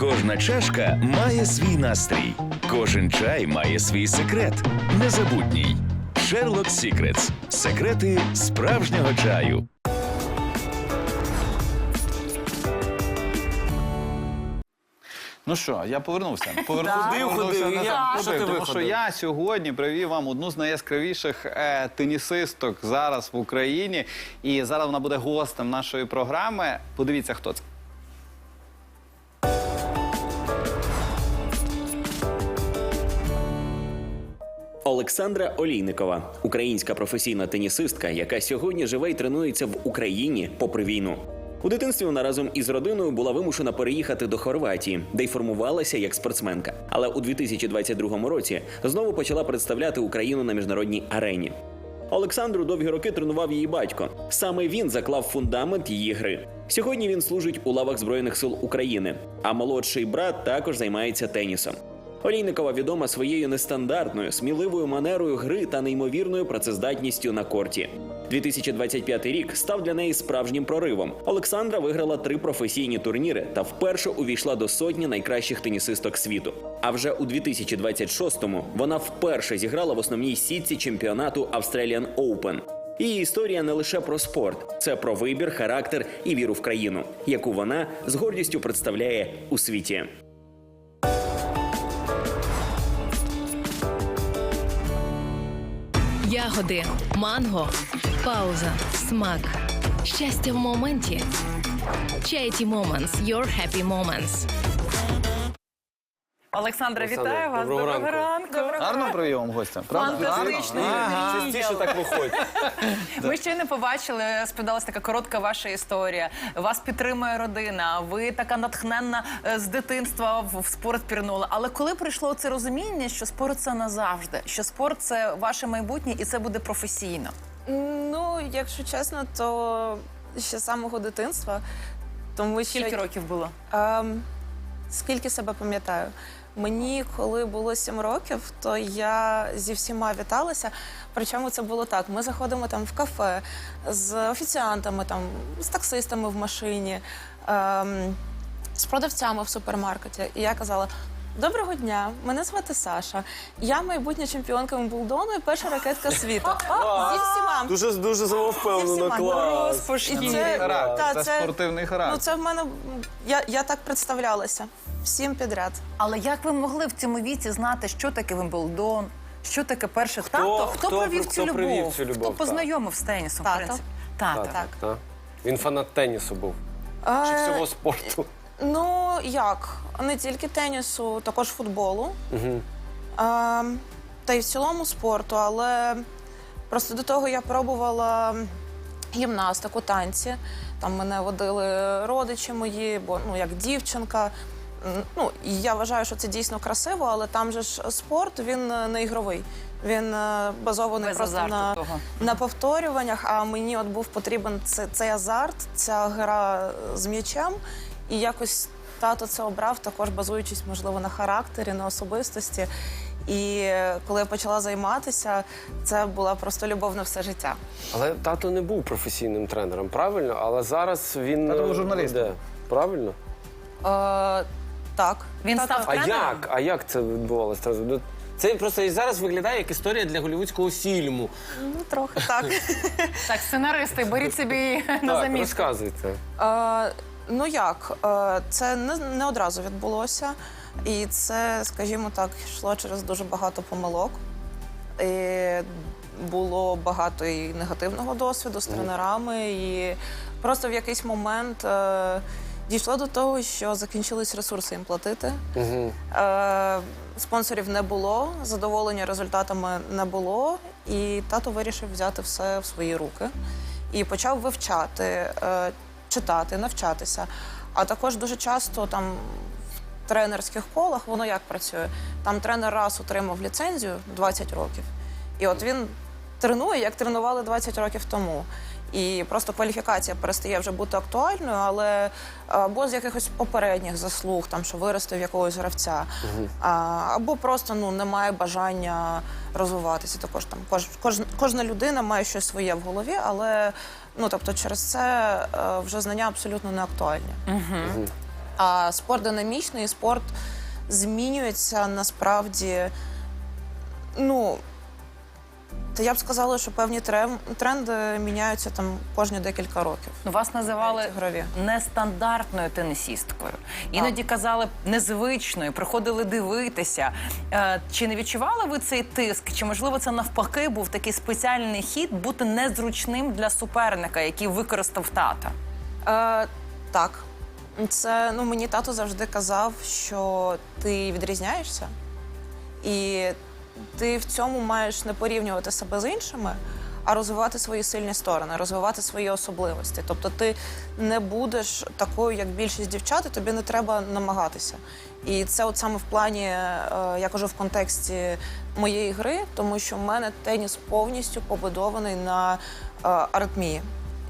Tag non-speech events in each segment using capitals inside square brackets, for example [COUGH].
Кожна чашка має свій настрій, кожен чай має свій секрет. Незабутній. Sherlock Secrets. Секрети справжнього чаю. Ну що, я повернувся. [LAUGHS] Повернувся, Ходив, я- що ти Тому що виходив? я сьогодні привів вам одну з найяскравіших е, тенісисток зараз в Україні. І зараз вона буде гостем нашої програми. Подивіться, хто це. Олександра Олійникова, українська професійна тенісистка, яка сьогодні живе і тренується в Україні попри війну. У дитинстві вона разом із родиною була вимушена переїхати до Хорватії, де й формувалася як спортсменка. Але у 2022 році знову почала представляти Україну на міжнародній арені. Олександру довгі роки тренував її батько. Саме він заклав фундамент її гри. Сьогодні він служить у лавах Збройних сил України, а молодший брат також займається тенісом. Олійникова відома своєю нестандартною, сміливою манерою гри та неймовірною працездатністю на корті. 2025 рік став для неї справжнім проривом. Олександра виграла три професійні турніри та вперше увійшла до сотні найкращих тенісисток світу. А вже у 2026-му вона вперше зіграла в основній сітці чемпіонату Australian Open. Її історія не лише про спорт, це про вибір, характер і віру в країну, яку вона з гордістю представляє у світі. Ягоди, манго, пауза, смак. Щастя в моменті. Чайті Moments. Your happy moments. Олександра, вітаю вас. доброго Доброго ранку. Гарно прийом гостя. Фантастично. Частіше так виходить. [LAUGHS] Ми ще не побачили, сподобалася така коротка ваша історія. Вас підтримує родина. Ви така натхненна е, з дитинства в в спорт пірнула. Але коли прийшло це розуміння, що спорт це назавжди, що спорт це ваше майбутнє і це буде професійно. Ну, якщо чесно, то ще з самого дитинства. Тому що Скільки років було? Ем, скільки себе пам'ятаю. Мені, коли було сім років, то я зі всіма віталася. Причому це було так: ми заходимо там в кафе з офіціантами, там, з таксистами в машині, ем, з продавцями в супермаркеті. І я казала: Доброго дня, мене звати Саша. Я майбутня чемпіонка Вимблдону і перша ракетка світу. [LAUGHS] Зі всіма. Дуже дуже самовпевнено, клас. І Характер, та, це спортивний характер. Ну, це в мене. Я, я так представлялася. Всім підряд. Але як ви могли в цьому віці знати, що таке Вимблдон? Що таке перше тато? Хто, хто- провів хто цю любов? привів цю любов, Хто так. познайомив з тенісом? Тато. В принципі? Тато. Так. Так. Він фанат тенісу був. Чи Е, всього спорту? Ну як? Не тільки тенісу, також футболу. Е, та й в цілому спорту, але просто до того я пробувала гімнастику, танці. Там мене водили родичі мої, бо ну як дівчинка. Ну, я вважаю, що це дійсно красиво, але там же ж спорт він е, не ігровий. Він е, базований Без просто на, того. на повторюваннях. А мені от був потрібен це, цей азарт, ця гра з м'ячем. І якось тато це обрав, також базуючись, можливо, на характері, на особистості. І е, коли я почала займатися, це була просто любов на все життя. Але тато не був професійним тренером, правильно? Але зараз він Тато був е, журналістом. Правильно? Е, так. Він Тато- став А Тренером? як? А як це відбувалося? Ну, Це просто і зараз виглядає як історія для голівудського фільму. Ну, трохи так. [LAUGHS] Так, сценаристи, беріть собі [LAUGHS] на Так, замітку. розказуйте. Е, ну як, е, це не, не одразу відбулося. І це, скажімо так, йшло через дуже багато помилок. І було багато і негативного досвіду з тренерами. І просто в якийсь момент е, дійшло до того, що закінчились ресурси їм платити. Угу. Е, спонсорів не було, задоволення результатами не було, і тато вирішив взяти все в свої руки і почав вивчати, е, читати, навчатися. А також дуже часто там в тренерських колах воно як працює. Там тренер раз отримав ліцензію 20 років, і от він тренує, як тренували 20 років тому. І просто кваліфікація перестає вже бути актуальною, але е, або з якихось попередніх заслуг, там що виростив якогось гравця, або просто ну немає бажання розвиватися. Також там кож, кож, кожна людина має щось своє в голові, але ну тобто через це е, вже знання абсолютно не актуальні. А спорт динамічний, спорт змінюється насправді. Ну, та я б сказала, що певні трем- тренди міняються там кожні декілька років. Ну, вас називали Ігрові. нестандартною тенісісткою. Іноді казали незвичною, приходили дивитися. Е, чи не відчували ви цей тиск? Чи можливо це навпаки був такий спеціальний хід бути незручним для суперника, який використав тата? Е, так. Це ну мені тато завжди казав, що ти відрізняєшся, і ти в цьому маєш не порівнювати себе з іншими, а розвивати свої сильні сторони, розвивати свої особливості. Тобто ти не будеш такою, як більшість дівчат, і тобі не треба намагатися. І це от саме в плані, е, я кажу в контексті моєї гри, тому що в мене теніс повністю побудований на е, аритмії.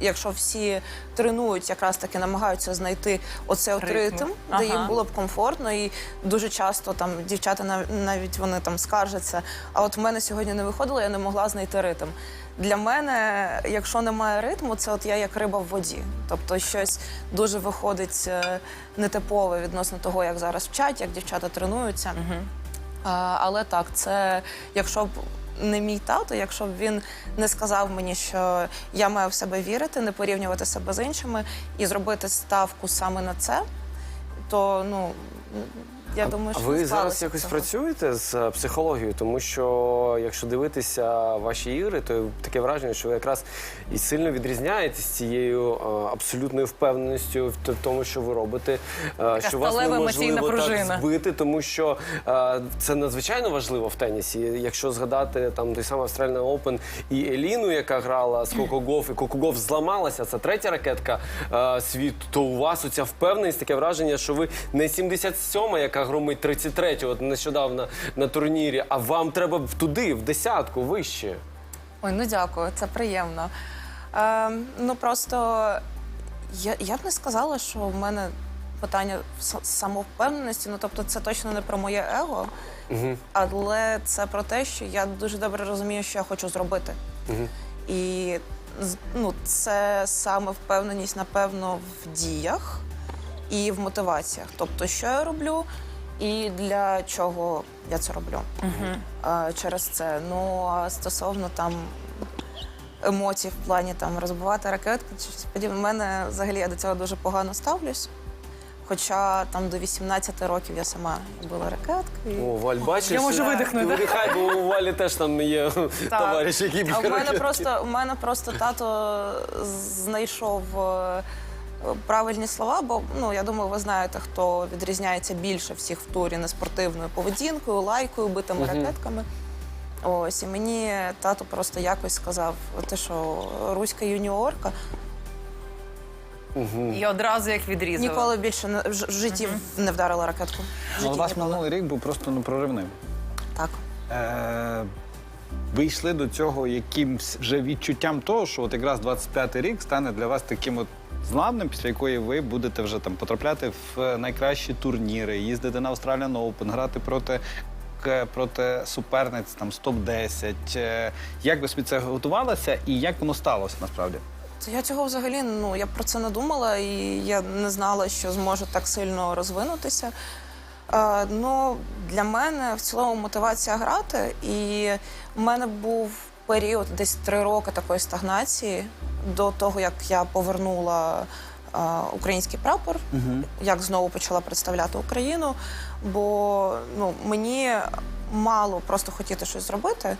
Якщо всі тренують, якраз таки намагаються знайти оцей от Ритм. ритм, Ага. де їм було б комфортно, і дуже часто там дівчата нав- навіть вони там скаржаться. А от в мене сьогодні не виходило, я не могла знайти ритм. Для мене, якщо немає ритму, це от я як риба в воді. Тобто щось дуже виходить е, нетипове відносно того, як зараз вчать, як дівчата тренуються. А, але так, це якщо б не мій тато, якщо б він не сказав мені, що я маю в себе вірити, не порівнювати себе з іншими і зробити ставку саме на це, то ну я думаю, що ви зараз якось цього. працюєте з е, психологією, тому що якщо дивитися ваші ігри, то таке враження, що ви якраз і сильно відрізняєтесь цією е, абсолютною впевненістю в тому, що ви робите, е, що вас неможливо так збити, тому що це надзвичайно важливо в тенісі. Якщо згадати там той самий Australian Open і Еліну, яка грала з Коко Гоф, і Коко Гоф зламалася, це третя ракетка світу, то у вас оця впевненість, таке враження, що ви не 77-ма, яка громить 33-ю, от нещодавно на турнірі, а вам треба туди, в десятку, вище. Ой, ну дякую, це приємно. Е, ну просто я, я б не сказала, що в мене питання с- самовпевненості. Ну тобто, це точно не про моє его, але це про те, що я дуже добре розумію, що я хочу зробити. І з- ну, це саме впевненість, напевно, в діях і в мотиваціях. Тобто, що я роблю і для чого я це роблю. А, через це. Ну а стосовно там емоцій в плані там розбивати ракетки чи щось подібне, в мене взагалі я до цього дуже погано ставлюсь. Хоча там до 18 років я сама била ракетки. і- О, Валь, бачиш? Я можу видихнути. Ти видихай, бо у Валі теж там є товариш, який А б'є в мене ракетки. просто у мене просто тато знайшов е, правильні слова, бо ну я думаю, ви знаєте, хто відрізняється більше всіх в турі неспортивною поведінкою, лайкою, битими ракетками. Ось і мені тато просто якось сказав: ти що, руська юніорка, І одразу як відрізали. ніколи більше не- в житті не вдарила ракетку. Ну, у вас минулий рік був просто ну, проривним. Так. Е, ви йшли до цього якимсь вже відчуттям того, що от якраз 25-й рік стане для вас таким от зламним, після якої ви будете вже там потрапляти в найкращі турніри, їздити на Australian Open, грати проти. Проти суперниць там з топ-10. Е, Як ви собі це готувалися і як воно сталося насправді? Я цього взагалі ну я про це не думала, і я не знала, що зможу так сильно розвинутися. Е, ну, для мене в цілому мотивація грати, і в мене був період десь три роки такої стагнації до того, як я повернула е, український прапор, як знову почала представляти Україну. Бо ну, мені мало просто хотіти щось зробити.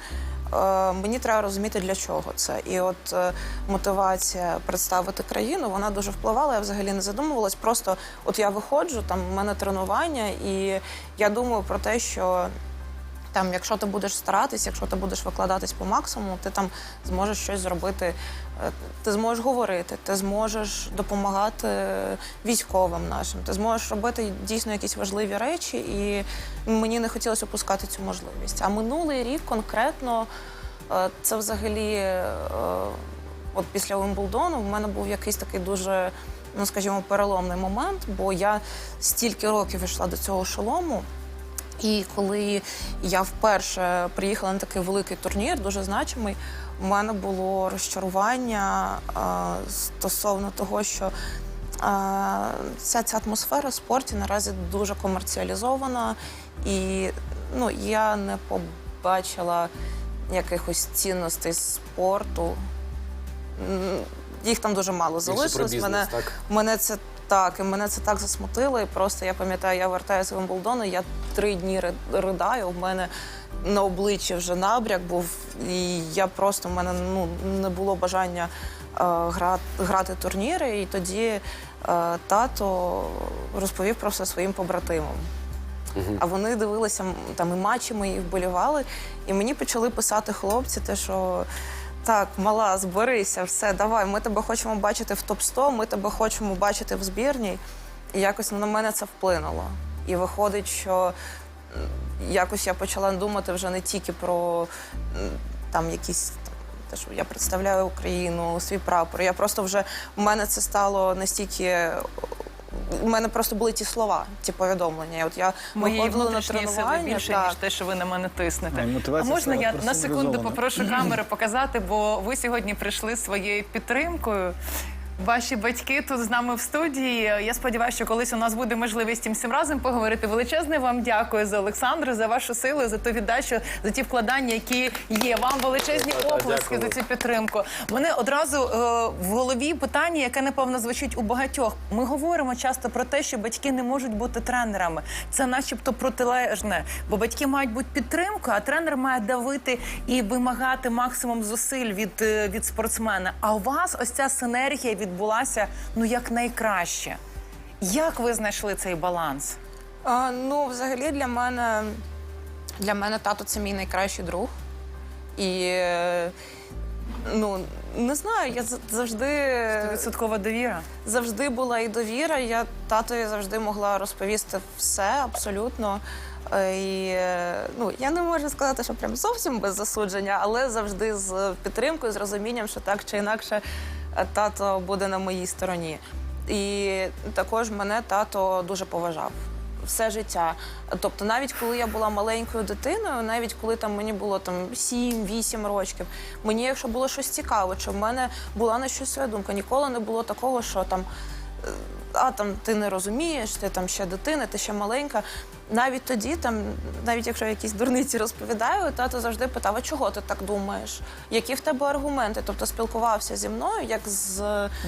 Е, мені треба розуміти, для чого це. І от е, мотивація представити країну, вона дуже впливала. Я взагалі не задумувалась. Просто от я виходжу, там в мене тренування, і я думаю про те, що там, якщо ти будеш старатись, якщо ти будеш викладатись по максимуму, ти там зможеш щось зробити. Е, Ти зможеш говорити, ти зможеш допомагати військовим нашим, ти зможеш робити дійсно якісь важливі речі, і мені не хотілося опускати цю можливість. А минулий рік конкретно е, це взагалі, е, от після Уимблдону, в мене був якийсь такий дуже, ну скажімо, переломний момент, бо я стільки років йшла до цього шолому. І коли я вперше приїхала на такий великий турнір, дуже значимий, у мене було розчарування стосовно того, що А, Вся ця атмосфера в спорті наразі дуже комерціалізована, і ну, я не побачила якихось цінностей спорту. Їх там дуже мало залишилось. Мене, мене це так, і мене це так засмутило. І просто я пам'ятаю, я вертаюся в Вимблдон, і я три дні ридаю. У мене на обличчі вже набряк був, і я просто в мене ну не було бажання е, грати, грати турніри. І тоді е, тато розповів про все своїм побратимам. А вони дивилися там і матчі мої вболівали, і мені почали писати хлопці, те, що так, мала, зберися, все, давай, ми тебе хочемо бачити в топ-100, ми тебе хочемо бачити в збірній. І якось на мене це вплинуло. І виходить, що якось я почала думати вже не тільки про там якісь. там, Те, що я представляю Україну, свій прапор. Я просто вже у мене це стало настільки. У мене просто були ті слова, ті повідомлення. І От я Моєї виходила на внутрішньої сили тренування. більше, так. ніж те, що ви на мене тиснете. А, А мотивація можна стала я на секунду персоналізована. попрошу [CLEARS THROAT] камери показати, бо ви сьогодні прийшли своєю підтримкою. Ваші батьки тут з нами в студії. Я сподіваюся, що колись у нас буде можливість всім разом поговорити. Величезне вам дякую за Олександру, за вашу силу, за ту віддачу, за ті вкладання, які є. Вам величезні оплески за цю підтримку. Мене одразу е, в голові питання, яке напевно звучить у багатьох. Ми говоримо часто про те, що батьки не можуть бути тренерами. Це, начебто, протилежне, бо батьки мають бути підтримкою, а тренер має давити і вимагати максимум зусиль від, е, від спортсмена. А у вас ось ця синергія відбулася ну як найкраще. Як ви знайшли цей баланс? А, ну, взагалі, для мене, для мене тато це мій найкращий друг. І ну, не знаю, я завжди, Відсоткова довіра. завжди була і довіра. Я татові завжди могла розповісти все абсолютно. Е, І, ну, я не можу сказати, що прям зовсім без засудження, але завжди з підтримкою, з розумінням, що так чи інакше тато буде на моїй стороні. І також мене тато дуже поважав все життя. Тобто, навіть коли я була маленькою дитиною, навіть коли там мені було там 7-8 років, мені, якщо було щось цікаве, чи в мене була на щось своя думка, ніколи не було такого, що там. е, А там ти не розумієш, ти там ще дитина, ти ще маленька. Навіть тоді, там, навіть якщо я якісь дурниці розповідаю, тато завжди питав: а чого ти так думаєш? Які в тебе аргументи? Тобто спілкувався зі мною як з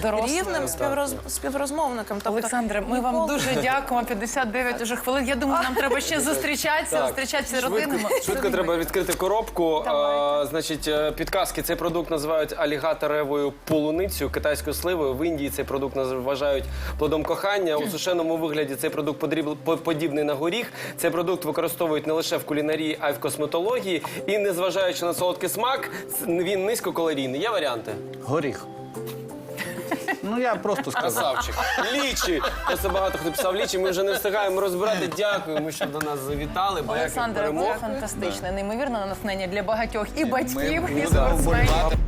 Дорослою, рівним співроз... співрозмовником. Тобто, Олександре, ми вам дуже дякуємо. 59 уже хвилин. Я думаю, нам треба ще зустрічатися, зустрічатися з родинами. Швидко, швидко треба відкрити коробку. А, значить, е, підказки. Цей продукт називають алігаторевою полуницею, китайською сливою. В Індії цей продукт вважають плодом кохання. У сушеному вигляді цей продукт подріб- по- подібний на горіх. Цей продукт використовують не лише в кулінарії, а й в косметології. І незважаючи на солодкий смак, він низькокалорійний. Є варіанти? Горіх. Ну я просто сказав. Красавчик. Лічі. Просто багато хто писав лічі. Ми вже не встигаємо розбирати. Дякуємо, що до нас завітали. Бо як Олександре, перемог. це фантастичне, неймовірне натхнення для багатьох і батьків, і спортсменів.